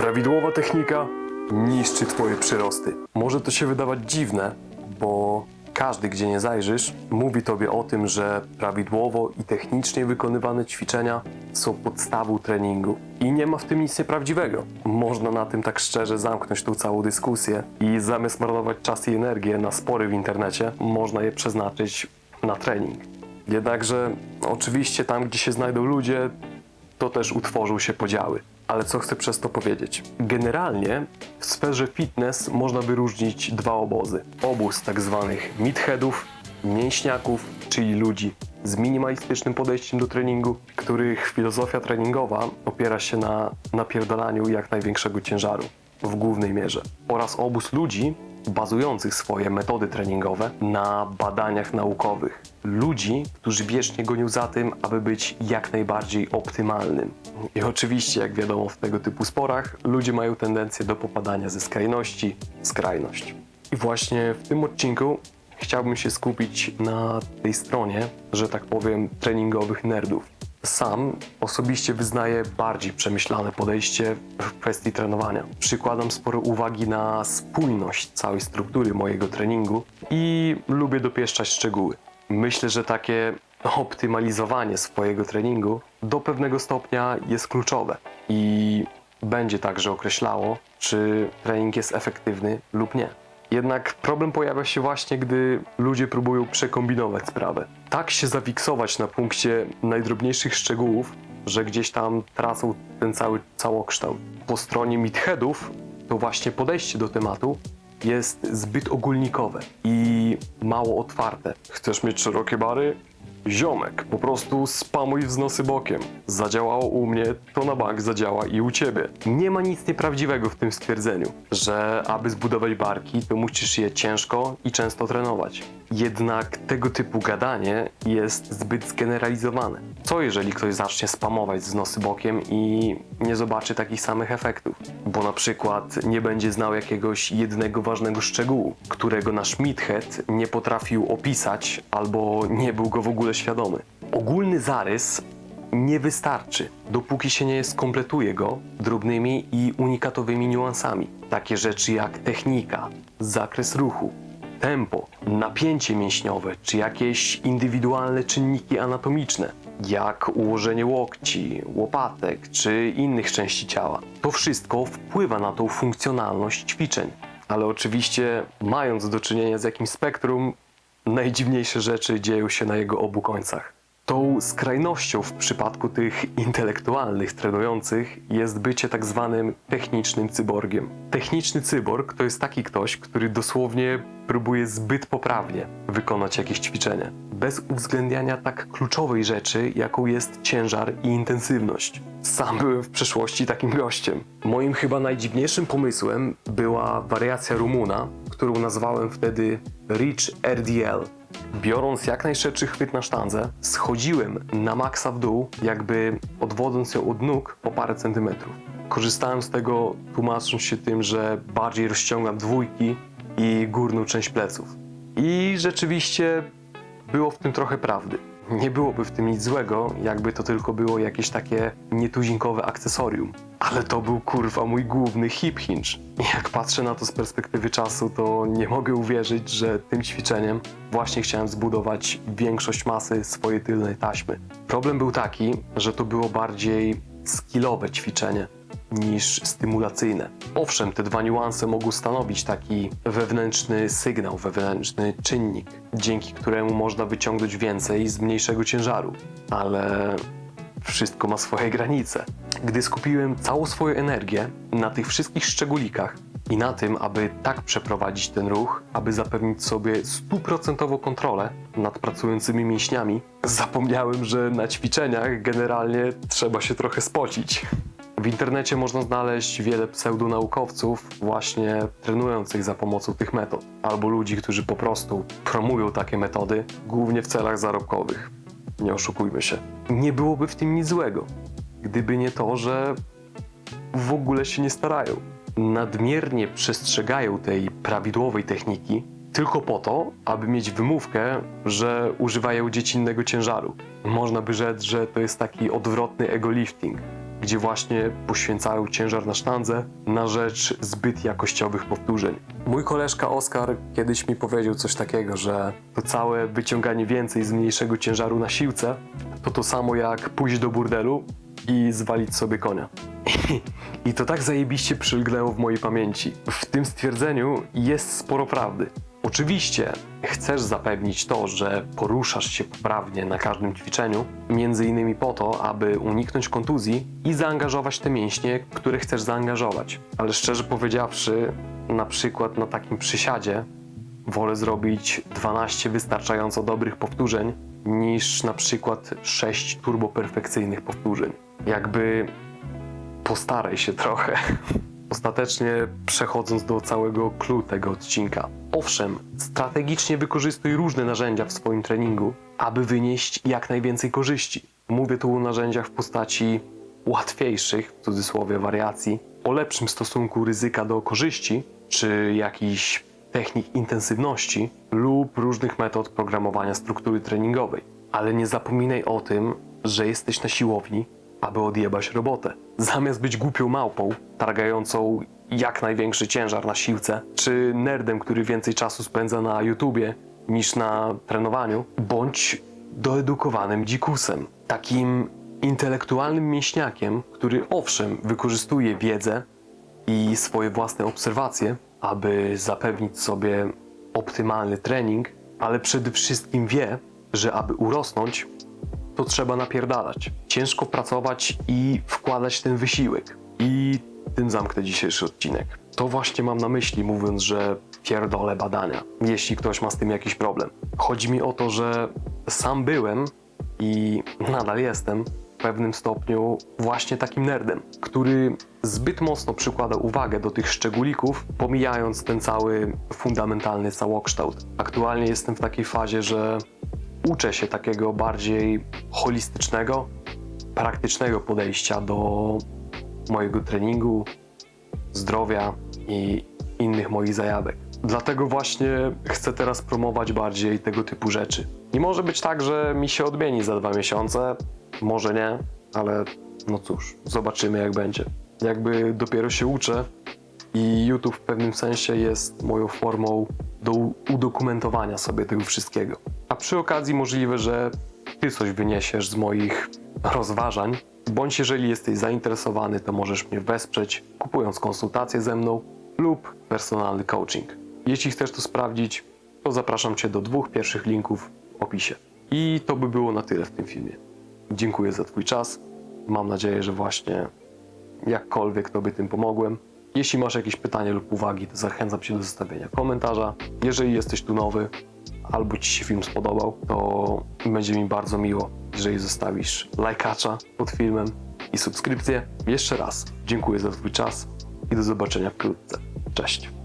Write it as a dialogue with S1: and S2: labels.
S1: Prawidłowa technika niszczy twoje przyrosty. Może to się wydawać dziwne, bo każdy, gdzie nie zajrzysz, mówi tobie o tym, że prawidłowo i technicznie wykonywane ćwiczenia są podstawą treningu. I nie ma w tym nic nieprawdziwego. Można na tym tak szczerze zamknąć tą całą dyskusję i zamiast marnować czas i energię na spory w internecie, można je przeznaczyć na trening. Jednakże, oczywiście, tam gdzie się znajdą ludzie, to też utworzą się podziały. Ale co chcę przez to powiedzieć? Generalnie w sferze fitness można wyróżnić dwa obozy. Obóz tak zwanych meatheadów, mięśniaków, czyli ludzi z minimalistycznym podejściem do treningu, których filozofia treningowa opiera się na napierdalaniu jak największego ciężaru w głównej mierze. Oraz obóz ludzi bazujących swoje metody treningowe na badaniach naukowych. Ludzi, którzy wiecznie gonią za tym, aby być jak najbardziej optymalnym. I oczywiście, jak wiadomo, w tego typu sporach ludzie mają tendencję do popadania ze skrajności w skrajność. I właśnie w tym odcinku chciałbym się skupić na tej stronie, że tak powiem, treningowych nerdów. Sam osobiście wyznaję bardziej przemyślane podejście w kwestii trenowania. Przykładam sporo uwagi na spójność całej struktury mojego treningu i lubię dopieszczać szczegóły. Myślę, że takie optymalizowanie swojego treningu do pewnego stopnia jest kluczowe i będzie także określało, czy trening jest efektywny lub nie. Jednak problem pojawia się właśnie, gdy ludzie próbują przekombinować sprawę. Tak się zafiksować na punkcie najdrobniejszych szczegółów, że gdzieś tam tracą ten cały całokształt. Po stronie meatheadów to właśnie podejście do tematu jest zbyt ogólnikowe i mało otwarte. Chcesz mieć szerokie bary? Ziomek, po prostu spamuj wznosy bokiem. Zadziałało u mnie, to na bank zadziała i u ciebie. Nie ma nic nieprawdziwego w tym stwierdzeniu, że aby zbudować barki, to musisz je ciężko i często trenować. Jednak tego typu gadanie jest zbyt zgeneralizowane. Co jeżeli ktoś zacznie spamować wznosy bokiem i nie zobaczy takich samych efektów? Bo na przykład nie będzie znał jakiegoś jednego ważnego szczegółu, którego nasz meathead nie potrafił opisać albo nie był go w ogóle świadomy. Ogólny zarys nie wystarczy, dopóki się nie skompletuje go drobnymi i unikatowymi niuansami. Takie rzeczy jak technika, zakres ruchu, tempo, napięcie mięśniowe czy jakieś indywidualne czynniki anatomiczne, jak ułożenie łokci, łopatek czy innych części ciała. To wszystko wpływa na tą funkcjonalność ćwiczeń. Ale oczywiście, mając do czynienia z jakimś spektrum, najdziwniejsze rzeczy dzieją się na jego obu końcach. Tą skrajnością w przypadku tych intelektualnych trenujących jest bycie tak zwanym technicznym cyborgiem. Techniczny cyborg to jest taki ktoś, który dosłownie próbuje zbyt poprawnie wykonać jakieś ćwiczenie, bez uwzględniania tak kluczowej rzeczy, jaką jest ciężar i intensywność. Sam byłem w przeszłości takim gościem. Moim chyba najdziwniejszym pomysłem była wariacja Rumuna, którą nazwałem wtedy Rich RDL, Biorąc jak najszerszy chwyt na sztandze, schodziłem na maksa w dół, jakby odwodząc ją od nóg o parę centymetrów. Korzystałem z tego, tłumacząc się tym, że bardziej rozciągam dwójki i górną część pleców. I rzeczywiście było w tym trochę prawdy. Nie byłoby w tym nic złego, jakby to tylko było jakieś takie nietuzinkowe akcesorium. Ale to był kurwa mój główny hip hinge. Jak patrzę na to z perspektywy czasu, to nie mogę uwierzyć, że tym ćwiczeniem właśnie chciałem zbudować większość masy swojej tylnej taśmy. Problem był taki, że to było bardziej skillowe ćwiczenie niż stymulacyjne. Owszem, te dwa niuanse mogą stanowić taki wewnętrzny sygnał, wewnętrzny czynnik, dzięki któremu można wyciągnąć więcej z mniejszego ciężaru, ale wszystko ma swoje granice. Gdy skupiłem całą swoją energię na tych wszystkich szczególikach i na tym, aby tak przeprowadzić ten ruch, aby zapewnić sobie stuprocentową kontrolę nad pracującymi mięśniami, zapomniałem, że na ćwiczeniach generalnie trzeba się trochę spocić. W internecie można znaleźć wiele pseudonaukowców właśnie trenujących za pomocą tych metod, albo ludzi, którzy po prostu promują takie metody, głównie w celach zarobkowych. Nie oszukujmy się. Nie byłoby w tym nic złego, gdyby nie to, że w ogóle się nie starają. Nadmiernie przestrzegają tej prawidłowej techniki tylko po to, aby mieć wymówkę, że używają dziecinnego ciężaru. Można by rzec, że to jest taki odwrotny ego lifting. Gdzie właśnie poświęcają ciężar na sztandze na rzecz zbyt jakościowych powtórzeń. Mój koleżka Oskar kiedyś mi powiedział coś takiego, że to całe wyciąganie więcej z mniejszego ciężaru na siłce to to samo jak pójść do burdelu i zwalić sobie konia. I to tak zajebiście przylgnęło w mojej pamięci. W tym stwierdzeniu jest sporo prawdy. Oczywiście chcesz zapewnić to, że poruszasz się poprawnie na każdym ćwiczeniu, między innymi po to, aby uniknąć kontuzji i zaangażować te mięśnie, które chcesz zaangażować. Ale szczerze powiedziawszy, na przykład na takim przysiadzie wolę zrobić 12 wystarczająco dobrych powtórzeń niż na przykład 6 turboperfekcyjnych powtórzeń. Jakby postaraj się trochę. Ostatecznie przechodząc do całego clue tego odcinka. Owszem, strategicznie wykorzystuj różne narzędzia w swoim treningu, aby wynieść jak najwięcej korzyści. Mówię tu o narzędziach w postaci łatwiejszych, w cudzysłowie, wariacji, o lepszym stosunku ryzyka do korzyści, czy jakichś technik intensywności lub różnych metod programowania struktury treningowej. Ale nie zapominaj o tym, że jesteś na siłowni, aby odjebać robotę. Zamiast być głupią małpą, targającą jak największy ciężar na siłce, czy nerdem, który więcej czasu spędza na YouTubie niż na trenowaniu, bądź doedukowanym dzikusem. Takim intelektualnym mięśniakiem, który owszem wykorzystuje wiedzę i swoje własne obserwacje, aby zapewnić sobie optymalny trening, ale przede wszystkim wie, że aby urosnąć, to trzeba napierdalać. Ciężko pracować i wkładać ten wysiłek. I tym zamknę dzisiejszy odcinek. To właśnie mam na myśli, mówiąc, że pierdolę badania, jeśli ktoś ma z tym jakiś problem. Chodzi mi o to, że sam byłem i nadal jestem w pewnym stopniu właśnie takim nerdem, który zbyt mocno przykłada uwagę do tych szczególików, pomijając ten cały fundamentalny całokształt. Aktualnie jestem w takiej fazie, że uczę się takiego bardziej holistycznego, praktycznego podejścia do mojego treningu, zdrowia i innych moich zajawek. Dlatego właśnie chcę teraz promować bardziej tego typu rzeczy. I może być tak, że mi się odmieni za dwa miesiące, może nie, ale no cóż, zobaczymy jak będzie. Jakby dopiero się uczę i YouTube w pewnym sensie jest moją formą do udokumentowania sobie tego wszystkiego. A przy okazji możliwe, że ty coś wyniesiesz z moich rozważań, bądź jeżeli jesteś zainteresowany, to możesz mnie wesprzeć kupując konsultację ze mną lub personalny coaching. Jeśli chcesz to sprawdzić, to zapraszam cię do dwóch pierwszych linków w opisie. I to by było na tyle w tym filmie. Dziękuję za Twój czas. Mam nadzieję, że właśnie jakkolwiek Tobie tym pomogłem. Jeśli masz jakieś pytania lub uwagi, to zachęcam Cię do zostawienia komentarza. Jeżeli jesteś tu nowy albo Ci się film spodobał, to będzie mi bardzo miło, jeżeli zostawisz lajkacza pod filmem i subskrypcję. Jeszcze raz dziękuję za Twój czas i do zobaczenia wkrótce. Cześć!